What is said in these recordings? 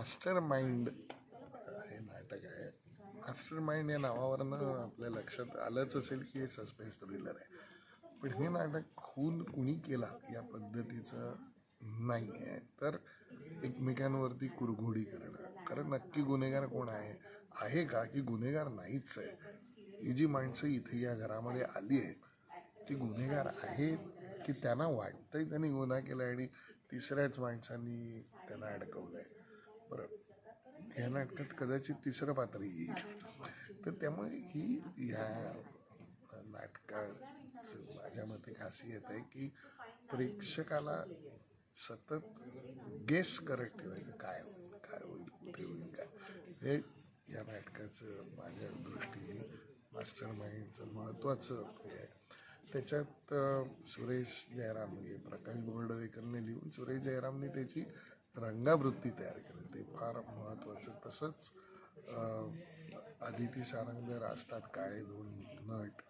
Master mind हे नाटक आहे. मास्टर माइंड या नावावरनं आपल्या लक्षात आलंच असेल की हे सस्पेन्स थ्रिलर आहे. पण हे नाटक खून कुणी केला या पद्धतीचं नाही आहे. तर एकमेकांवरती कुरघोडी करणं. कारण नक्की गुन्हेगार कोण आहे? आहे का की गुन्हेगार नाहीच आहे? ही जी माणसं इथे या घरामध्ये आली आहेत ती गुन्हेगार आहेत की त्यांना वाटतंय त्यांनी गुन्हा केला आणि तिसऱ्याच माणसांनी त्यांना अडकवलं आहे बरं. या नाटकात कदाचित तिसरं पात्र येईल तर त्यामुळे ही या नाटकात माझ्या मते खासियत आहे की प्रेक्षकाला सतत गेस करत ठेवायचं काय होईल काय होईल कुठे होईल काय. हे या नाटकाचं माझ्या दृष्टीने मास्टर माइंडचं महत्त्वाचं हे आहे. त्याच्यात सुरेश जयराम म्हणजे प्रकाश बोर्डवेकरने लिहून सुरेश जयरामने त्याची रंगावृत्ती तयार केली. ते फार महत्त्वाचं तसंच आदिती सारंगर असतात काळे दोन नट.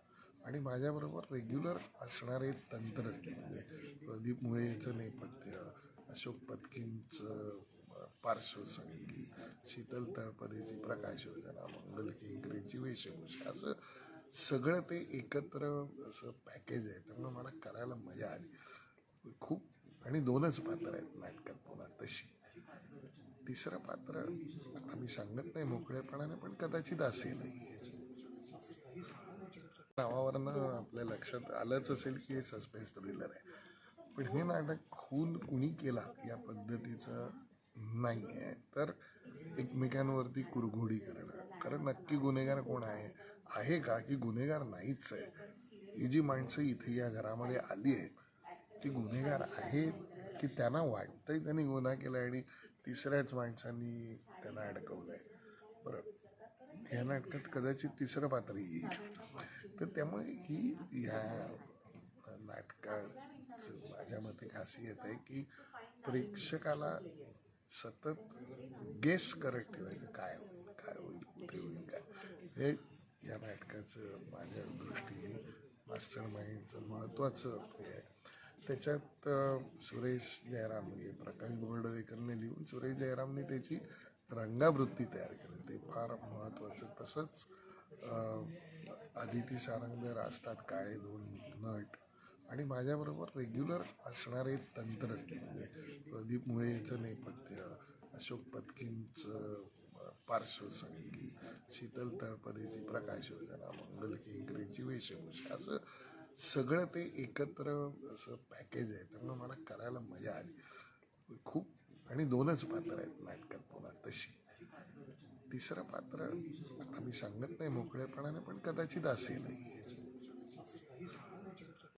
आणि माझ्याबरोबर रेग्युलर असणारे तंत्रज्ञ म्हणजे प्रदीप मुळेचं नेपथ्य अशोक पत्कींचं पार्श्वसंगीत शीतल तळपदेची प्रकाश योजना मंगल किंकरेची वेशभूषा असं सगळं ते एकत्र असं पॅकेज आहे. त्यामुळे मला करायला मजा आली. आणि दोनच पात्र आहेत नाटकात पुन्हा तशी. तिसरं पात्र आता मी सांगत नाही मोकळेपणाने पण कदाचित असेलही. नावावरनं आपल्या लक्षात आलंच असेल की हे सस्पेन्स थ्रिलर आहे. पण हे नाटक खून कुणी केला या पद्धतीचं नाही आहे तर एकमेकांवरती कुरघोडी करणं. कारण नक्की गुन्हेगार कोण आहे? आहे का की गुन्हेगार नाहीच आहे? ही जी माणसं इथे या घरामध्ये आली आहेत ती गुन्हेगार आहेत की त्यांना वाटतंही त्यांनी गुन्हा केला आणि तिसऱ्याच माणसांनी त्यांना अडकवलं आहे बरं ह्या नाटकात कदाचित तिसरं पात्र येईल. तर त्यामुळे ही ह्या नाटकात माझ्या मते खासियत आहे की प्रेक्षकाला सतत गेस करत ठेवायचं काय होईल काय होईल कुठे होईल काय. हे या नाटकाचं माझ्या दृष्टीने मास्टर माइंडचं महत्त्वाचं हे आहे. त्याच्यात सुरेश जयराम म्हणजे प्रकाश बोर्डवेकरने लिहून सुरेश जयरामने त्याची रंगावृत्ती तयार केली. ते फार महत्त्वाचं. तसंच आदिती सारंगर असतात काळे दोन नट आणि माझ्याबरोबर रेग्युलर असणारे तंत्रज्ञ म्हणजे प्रदीप मुळेचं नेपथ्य अशोक पत्कींचं पार्श्वसंगीत शीतल तळपदेची प्रकाश योजना मंगल किंकरेची वेशभूषा असं सगळं ते एकत्र असं पॅकेज आहे त्यामुळे मला करायला मजा आली. खूप आणि दोनच पात्र आहेत नाटकात पुन्हा तशी. तिसरं पात्र आता मी सांगत नाही मोकळेपणाने पण कदाचित असेलही.